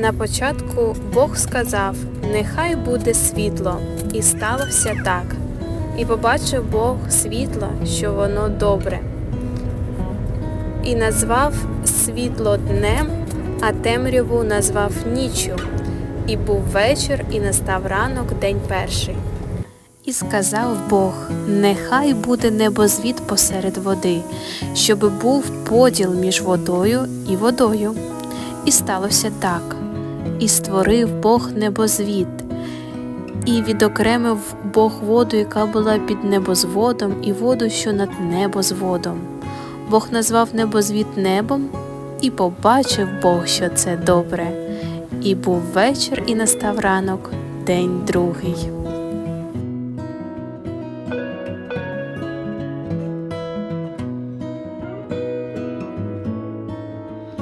На початку Бог сказав: Нехай буде світло, і сталося так. І побачив Бог світло, що воно добре. І назвав світло днем, а темряву назвав ніччю. І був вечір, і настав ранок, день перший. І сказав Бог: Нехай буде небозвід посеред води, щоб був поділ між водою і водою. І сталося так. І створив Бог небозвід, і відокремив Бог воду, яка була під небозводом, і воду, що над небозводом. Бог назвав небозвід небом, і побачив Бог, що це добре. І був вечір, і настав ранок, день другий.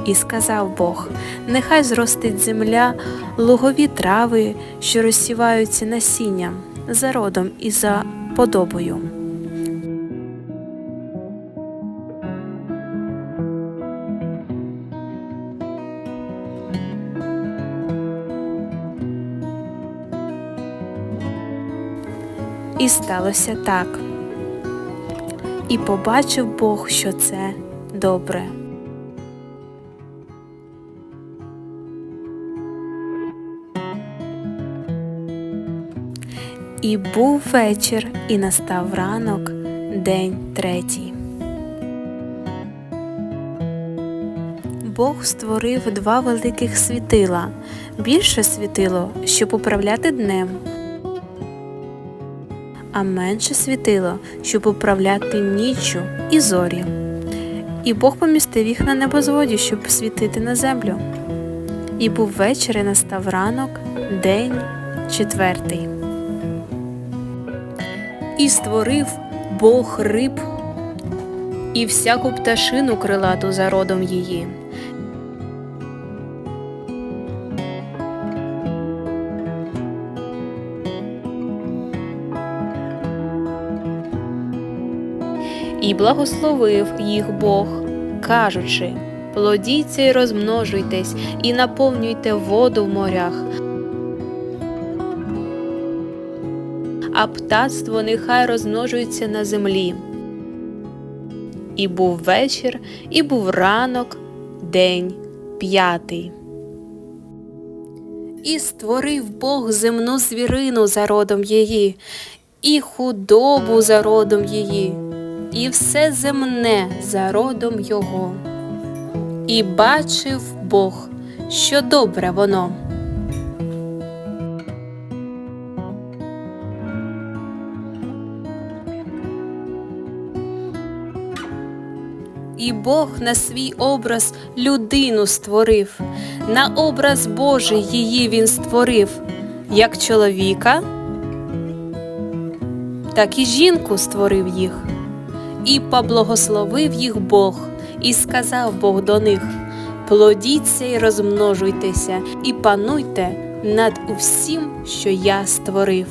І сказав Бог: Нехай зростить земля лугові трави, що розсіваються насінням, за родом і за подобою. І сталося так. І побачив Бог, що це добре. І був вечір, і настав ранок, день третій. Бог створив два великих світила, більше світило, щоб управляти днем, а менше світило, щоб управляти ніччю і зорі. І Бог помістив їх на небозводі, щоб світити на землю. І був вечір, і настав ранок, день четвертий. І створив Бог риб і всяку пташину крилату за родом її. І благословив їх Бог, кажучи: плодіться і розмножуйтесь, і наповнюйте воду в морях, а птацтво нехай розмножується на землі. І був вечір, і був ранок, день п'ятий. І створив Бог земну звірину за родом її, і худобу за родом її, і все земне за родом його. І бачив Бог, що добре воно. І Бог на свій образ людину створив, на образ Божий її він створив, як чоловіка, так і жінку створив їх, і поблагословив їх Бог, і сказав Бог до них: плодіться і розмножуйтеся, і пануйте над усім, що я створив.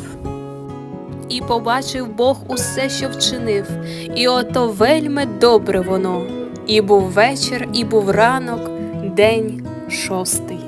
І побачив Бог усе, що вчинив, і ото вельми добре воно. І був вечір, і був ранок, день шостий.